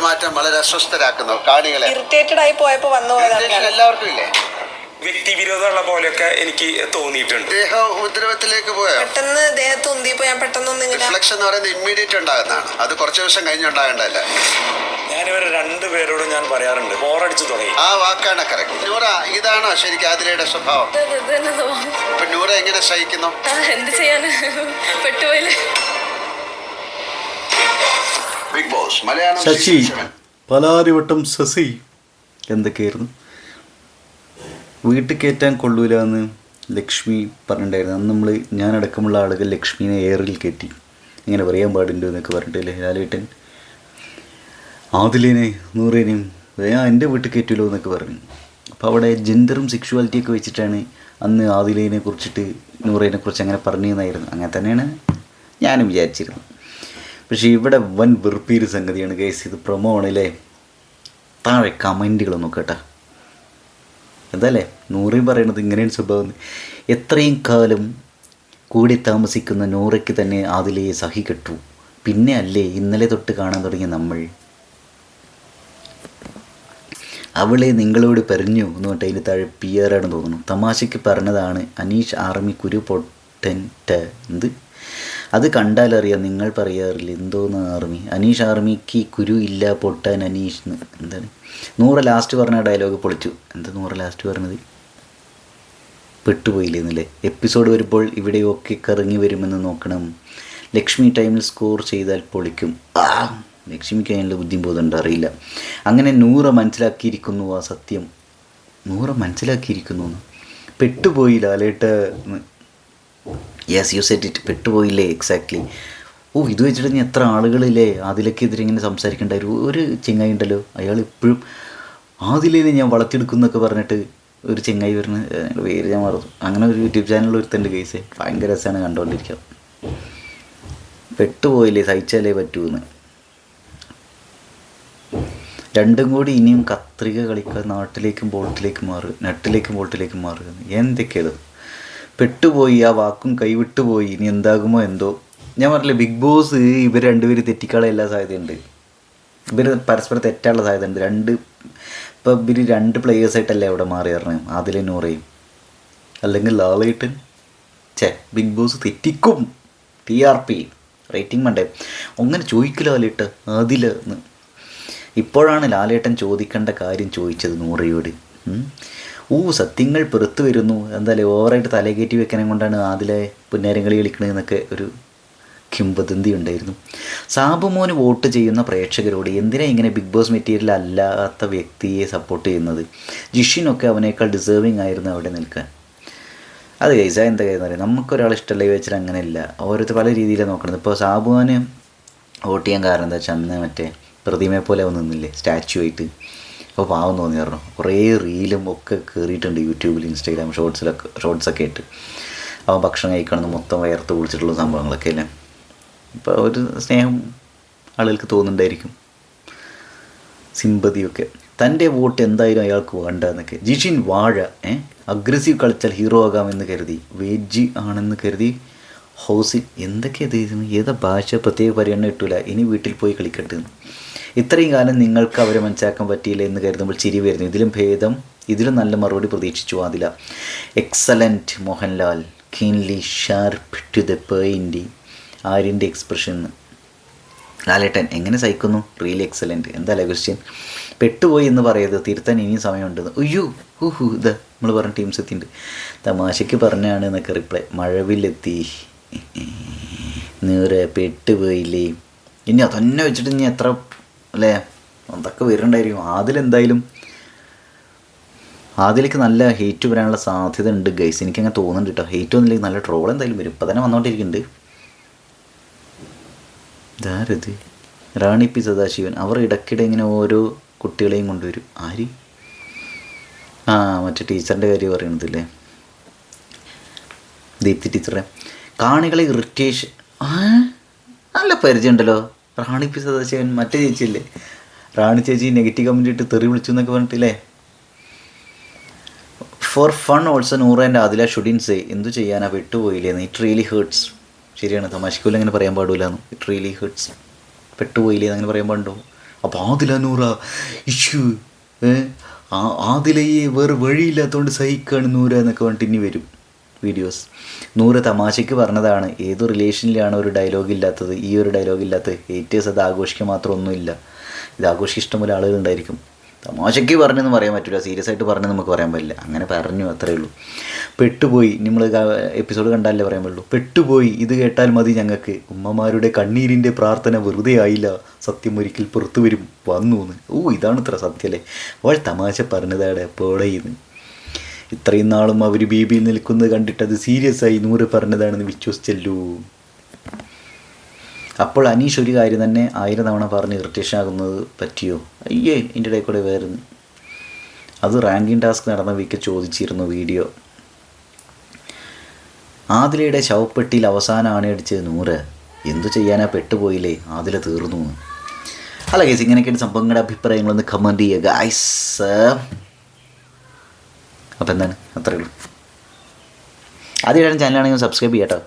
പെരുമാറ്റം വളരെ അസ്വസ്ഥരാക്കുന്നു. കാണികളെ. ഇറിറ്റേറ്റഡ് ആയി പോയപ്പോ വന്നു. എല്ലാവർക്കും ഇല്ലേ? വ്യക്തി വിരോധമുള്ള പോലെയൊക്കെ എനിക്ക് തോന്നിയിട്ടുണ്ട്. ദേഹ ഉപദ്രവത്തിലേക്ക് പോയോ? പെട്ടെന്ന് ദേഹത്ത് ഉന്തിയപ്പോ ഞാൻ പെട്ടെന്ന് റിഫ്ലക്ഷൻ എന്ന് പറയുന്നത് ഇമ്മീഡിയറ്റ് ഉണ്ടാകുന്നതാണ്. അത് കുറച്ച് ദിവസം കഴിഞ്ഞുണ്ടാകേണ്ടതല്ല ഞാനിവരെ രണ്ടുപേരോടും ഞാൻ പറയാറുണ്ട്. ബോറടിച്ചു തുടങ്ങി. ആ വാക്കാണ് കറക്റ്റ് നൂറ ഇതാണോ ശരിക്കും ആതിരയുടെ സ്വഭാവം. ഇപ്പൊ നൂറ എങ്ങനെ സഹിക്കുന്നു? എന്ത് ചെയ്യാൻ പെട്ടുപോയില്ലേ? ശശി. പലാരിവട്ടം ശശി. എന്തൊക്കെയായിരുന്നു? വീട്ടിൽ കയറ്റാൻ കൊള്ളൂല എന്ന് ലക്ഷ്മി പറഞ്ഞിട്ടുണ്ടായിരുന്നു. അന്ന് നമ്മൾ ഞാനടക്കമുള്ള ആളുകൾ ലക്ഷ്മിനെ എയറിൽ കയറ്റി. ഇങ്ങനെ പറയാൻ പാടുണ്ടോ എന്നൊക്കെ പറഞ്ഞിട്ടില്ലേ ലാലേട്ടൻ? ആദിലിനെ നൂറേനെയും ഞാൻ എന്റെ വീട്ടിൽ കയറ്റുമല്ലോ എന്നൊക്കെ പറഞ്ഞു. അപ്പോൾ അവിടെ ജെൻഡറും സെക്ഷുവാലിറ്റിയൊക്കെ വെച്ചിട്ടാണ് അന്ന് ആദിലേനെ കുറിച്ചിട്ട് നൂറേനെ കുറിച്ച് അങ്ങനെ പറഞ്ഞതെന്നായിരുന്നു അങ്ങനെ തന്നെയാണ് ഞാനും വിചാരിച്ചിരുന്നത്. പക്ഷേ ഇവിടെ വൻ വെറുപ്പീര് സംഗതിയാണ് കേസ് ഇത് പ്രൊമോ ആണല്ലേ? താഴെ കമന്റുകൾ നോക്കട്ടെ അതല്ലേ? നൂറി പറയണത് ഇങ്ങനെയാണ് സ്വഭാവം. എത്രയും കാലം കൂടി താമസിക്കുന്ന നൂറയ്ക്ക് തന്നെ അതിലേ സഹി കെട്ടു. പിന്നെ അല്ലേ ഇന്നലെ തൊട്ട് കാണാൻ തുടങ്ങിയ നമ്മൾ? അവളെ നിങ്ങളോട് പറഞ്ഞു എന്ന് പറഞ്ഞിട്ട് അതിന് താഴെ പിയറാണെന്ന് തോന്നുന്നു. തമാശയ്ക്ക് പറഞ്ഞതാണ് അനീഷ് ആർമി കുരു പൊട്ടന്റ എന്ത്? അത് കണ്ടാലറിയാം നിങ്ങൾ പറയാറില്ല എന്തോന്ന് ആർമി? അനീഷ് ആർമിക്ക് കുരു ഇല്ല പൊട്ടാൻ അനീഷ് എന്ന്. എന്താണ്? നൂറ് ലാസ്റ്റ് പറഞ്ഞ ഡയലോഗ് പൊളിച്ചു. എന്താ നൂറ് ലാസ്റ്റ് പറഞ്ഞത്? പെട്ടുപോയില്ലേ എന്നല്ലേ എപ്പിസോഡ് വരുമ്പോൾ ഇവിടെയൊക്കെ കറങ്ങി വരുമെന്ന് നോക്കണം. ലക്ഷ്മി ടൈമിൽ സ്കോർ ചെയ്താൽ പൊളിക്കും. ആ ലക്ഷ്മിക്ക് അതിനുള്ള ബുദ്ധിബോധമുണ്ട് അറിയില്ല. അങ്ങനെ നൂറ മനസ്സിലാക്കിയിരിക്കുന്നു ആ സത്യം. നൂറ മനസ്സിലാക്കിയിരിക്കുന്നു പെട്ടുപോയില്ല alert. Yes you set it പെട്ടുപോയില്ലേ? എക്സാക്ട്ലി ഓ ഇത് വെച്ചിട്ട് ഇനി എത്ര ആളുകളില്ലേ ആദിലക്കെതിരെ ഇങ്ങനെ സംസാരിക്കേണ്ട? ഒരു ഒരു ചെങ്ങായി ഉണ്ടല്ലോ. അയാൾ ഇപ്പോഴും ആദിലേനെ ഞാൻ വളർത്തിയെടുക്കുന്നൊക്കെ പറഞ്ഞിട്ട് ഒരു ചെങ്ങായി വരുന്ന പേര് ഞാൻ മറന്നു. അങ്ങനെ ഒരു യൂട്യൂബ് ചാനൽ ഒരുത്തണ്ട് കേസ് ഭയങ്കര രസമാണ് കണ്ടുകൊണ്ടിരിക്കുക പെട്ടുപോയില്ലേ? സഹിച്ചാലേ പറ്റൂന്ന്. രണ്ടും കൂടി ഇനിയും കത്രിക കളിക്കുക നാട്ടിലേക്കും ബോൾട്ടിലേക്കും മാറുക നട്ടിലേക്കും ബോൾട്ടിലേക്കും മാറുക എന്തൊക്കെയത് പെട്ടുപോയി ആ വാക്കും കൈവിട്ടുപോയി ഇനി എന്താകുമോ എന്തോ. ഞാൻ പറഞ്ഞില്ലേ ബിഗ് ബോസ് ഇവർ രണ്ടുപേരും തെറ്റിക്കാനുള്ള എല്ലാ സാധ്യതയുണ്ട്. ഇവർ പരസ്പരം തെറ്റാനുള്ള സാധ്യതയുണ്ട്. രണ്ട് ഇപ്പം ഇവർ രണ്ട് പ്ലേയേഴ്സായിട്ടല്ലേ അവിടെ മാറി പറഞ്ഞത് അതിലെ നൂറയും അല്ലെങ്കിൽ ലാലേട്ടൻ. ചേ ബിഗ് ബോസ് തെറ്റിക്കും. ടി ആർ പി റേറ്റിംഗ് വേണ്ടേ അങ്ങനെ ചോദിക്കില്ല ലാലേട്ട് അതിൽ ഇപ്പോഴാണ് ലാലേട്ടൻ ചോദിക്കേണ്ട കാര്യം ചോദിച്ചത് നൂറയോട്. ഊ സത്യങ്ങൾ പുറത്തു വരുന്നു. എന്തായാലും ഓവറായിട്ട് തലകേറ്റി വെക്കാനും കൊണ്ടാണ് പുന്നേരം കളി കളിക്കണതെന്നൊക്കെ ഒരു കിംവദന്തി ഉണ്ടായിരുന്നു. സാബുമോന് വോട്ട് ചെയ്യുന്ന പ്രേക്ഷകരോട് എന്തിനാ ഇങ്ങനെ ബിഗ് ബോസ് മെറ്റീരിയൽ അല്ലാത്ത വ്യക്തിയെ സപ്പോർട്ട് ചെയ്യുന്നത്? ജിഷിനൊക്കെ അവനേക്കാൾ ഡിസേർവിങ് ആയിരുന്നു അവിടെ നിൽക്കാൻ. അത് ഗൈസ എന്താ കാര്യം അറിയാം? നമുക്കൊരാൾ ഇഷ്ടമല്ല വെച്ചാൽ അങ്ങനെയല്ല. ഓരോരുത്തർ പല രീതിയിലാണ് നോക്കണത്. ഇപ്പോൾ സാബുവാന് വോട്ട് ചെയ്യാൻ കാരണം എന്താ വെച്ചാൽ അന്ന് മറ്റേ പ്രതിമയെ പോലെ അവൻ നിന്നില്ലേ സ്റ്റാച്ചു ആയിട്ട്. അപ്പോൾ പാവം തോന്നി പറഞ്ഞു. കുറേ റീലും ഒക്കെ കയറിയിട്ടുണ്ട് യൂട്യൂബിൽ ഇൻസ്റ്റാഗ്രാം ഷോർട്സിലൊക്കെ ഷോർട്സൊക്കെ ആയിട്ട്. അവൻ ഭക്ഷണം കഴിക്കണമെന്ന് മൊത്തം വയർത്ത് കുളിച്ചിട്ടുള്ള സംഭവങ്ങളൊക്കെ അല്ലേ? ഇപ്പോൾ ഒരു സ്നേഹം ആളുകൾക്ക് തോന്നുന്നുണ്ടായിരിക്കും. സിമ്പതിയൊക്കെ. തന്റെ വോട്ട് എന്തായാലും അയാൾക്ക് വേണ്ട എന്നൊക്കെ ജിഷിൻ വാഴ ഏ? അഗ്രസീവ് കളിച്ചാൽ ഹീറോ ആകാമെന്ന് കരുതി. വേജ് ആണെന്ന് കരുതി. ഹൗസിൽ എന്തൊക്കെയാണ് ഏതാ ഭാഷ പ്രത്യേക പരിഗണന കിട്ടൂല. ഇനി വീട്ടിൽ പോയി കളിക്കട്ടെ. ഇത്രയും കാലം നിങ്ങൾക്ക് അവരെ മനസ്സിലാക്കാൻ പറ്റിയില്ല എന്ന് കരുതുമ്പോൾ ചിരി വരുന്നു. ഇതിലും ഭേദം ഇതിലും നല്ല മറുപടി പ്രതീക്ഷിച്ചു അതില excellent Mohanlal. Keenly sharp to the pain ആര്യന്റെ expression Lalettan എങ്ങനെ സഹിക്കുന്നു? റിയലി എക്സലന്റ് എന്താ ക്വസ്റ്റ്യൻ പെട്ടുപോയി എന്ന് പറയരുത്. തിരുത്താൻ ഇനിയും സമയമുണ്ടെന്ന്. അയ്യോ ഹു ഇത് നമ്മൾ പറഞ്ഞ ടീംസ് എത്തിയിട്ടുണ്ട്. തമാശയ്ക്ക് പറഞ്ഞാണ് എന്നൊക്കെ റിപ്ലൈ മഴവിലെത്തി. നീറെ പെട്ടുപോയില്ലേ? ഇനി അതന്നെ വെച്ചിട്ട് ഇനി എത്ര അല്ലേ? അതൊക്കെ വരുന്നുണ്ടായിരിക്കും. അതിലെന്തായാലും ആദിലേക്ക് നല്ല ഹേറ്റ് വരാനുള്ള സാധ്യത ഉണ്ട് ഗൈസ് എനിക്കങ്ങനെ തോന്നുന്നുണ്ട് കേട്ടോ ഹേറ്റ് വന്നില്ലെങ്കിൽ നല്ല ട്രോൾ എന്തായാലും വരും. ഇപ്പം തന്നെ വന്നുകൊണ്ടിരിക്കുന്നുണ്ട് ഇതാരത്? റാണി പി സദാശിവൻ. അവർ ഇടയ്ക്കിടെ ഇങ്ങനെ ഓരോ കുട്ടികളെയും കൊണ്ടുവരും. ആര്? ആ മറ്റേ ടീച്ചറിന്റെ കാര്യം പറയണതില്ലേ? ദീപ്തി ടീച്ചറെ. കാണികളെ ഇറിറ്റേഷൻ നല്ല പരിചയമുണ്ടല്ലോ. റാണി പി സദാശിവൻ മറ്റേ ചേച്ചിയല്ലേ? റാണി ചേച്ചി നെഗറ്റീവ് കമന്റ് ഇട്ട് തെറി വിളിച്ചു എന്നൊക്കെ പറഞ്ഞിട്ടില്ലേ? For fun also Noora and Adhila shouldn't say എന്തു ചെയ്യാനാ? പെട്ടുപോയില്ലേന്ന് ഇറ്റ് റിയലി ഹേർട്സ് ശരിയാണ്. തമാശക്കൂല അങ്ങനെ പറയാൻ പാടില്ല. എന്ന് ഇറ്റ് റിയലി ഹേർട്സ് പെട്ടുപോയില്ലേ അങ്ങനെ പറയാൻ പാടുണ്ടോ? അപ്പോൾ ആദില നൂറ ഇഷ്യൂ ഏ? ആദിലയെ വേറെ വഴിയില്ലാത്തതുകൊണ്ട് സഹിക്കാണ് നൂറ എന്നൊക്കെ പറഞ്ഞിട്ട് ഇനി വരും. വീഡിയോസ് നൂറ് തമാശയ്ക്ക് പറഞ്ഞതാണ്. ഏത് റിലേഷനിലാണ് ഒരു ഡയലോഗ് ഇല്ലാത്തത്? ഈ ഒരു ഡയലോഗ് ഇല്ലാത്തത്. ഹേറ്റേഴ്സ് അത് ആഘോഷിക്കാൻ മാത്രം ഒന്നുമില്ല. ഇത് ആഘോഷിക്കുക ആളുകളുണ്ടായിരിക്കും തമാശയ്ക്ക് പറഞ്ഞെന്ന് പറയാൻ പറ്റില്ല സീരിയസ് ആയിട്ട് പറഞ്ഞെന്ന് നമുക്ക് പറയാൻ പറ്റില്ല. അങ്ങനെ പറഞ്ഞു അത്രേ ഉള്ളൂ. പെട്ടുപോയി. നമ്മൾ എപ്പിസോഡ് കണ്ടാലേ പറയാൻ പറ്റുള്ളൂ. പെട്ടുപോയി. ഇത് കേട്ടാൽ മതി ഞങ്ങൾക്ക്. ഉമ്മമാരുടെ കണ്ണീരിന്റെ പ്രാർത്ഥന വെറുതെ ആയില്ല. സത്യം ഒരിക്കൽ പുറത്തു വരും. വന്നു എന്ന്. ഓ ഇതാണ് ഇത്ര സത്യമല്ലേ അവൾ തമാശ പറഞ്ഞതാണ്. എപ്പോഴേന്ന് ഇത്രയും നാളും അവർ ബി ബിയിൽ നിൽക്കുന്നത് കണ്ടിട്ട് അത് സീരിയസ് ആയി നൂറ് പറഞ്ഞതാണെന്ന് വിശ്വസിച്ചല്ലോ അപ്പോൾ അനീഷ് ഒരു കാര്യം തന്നെ ആയിരം തവണ പറഞ്ഞ് ഇറിറ്റേഷൻ ആകുന്നത് പറ്റിയോ? അയ്യേ എന്റെ ഇടയിൽ കൂടെ വേറെ അത് റാങ്കിങ് ടാസ്ക് നടന്ന വീക്ക് ചോദിച്ചിരുന്നു വീഡിയോ. ആദിലയുടെ ശവപ്പെട്ടിയിൽ അവസാനം ആണയടിച്ചത് നൂറ്. എന്തു ചെയ്യാനാ പെട്ടുപോയില്ലേ? ആദില തീർന്നു. അല്ല ഗൈസ് ഇങ്ങനെയൊക്കെയാണ് സംഭവങ്ങളുടെ അഭിപ്രായങ്ങളൊന്ന് കമന്റ് ചെയ്യുക. ഗൈസ് അപ്പോൾ എന്താണ്? അത്രയേ ഉള്ളൂ. ആദ്യമായിട്ട് ചാനലാണെങ്കിൽ സബ്സ്ക്രൈബ് ചെയ്യാം കേട്ടോ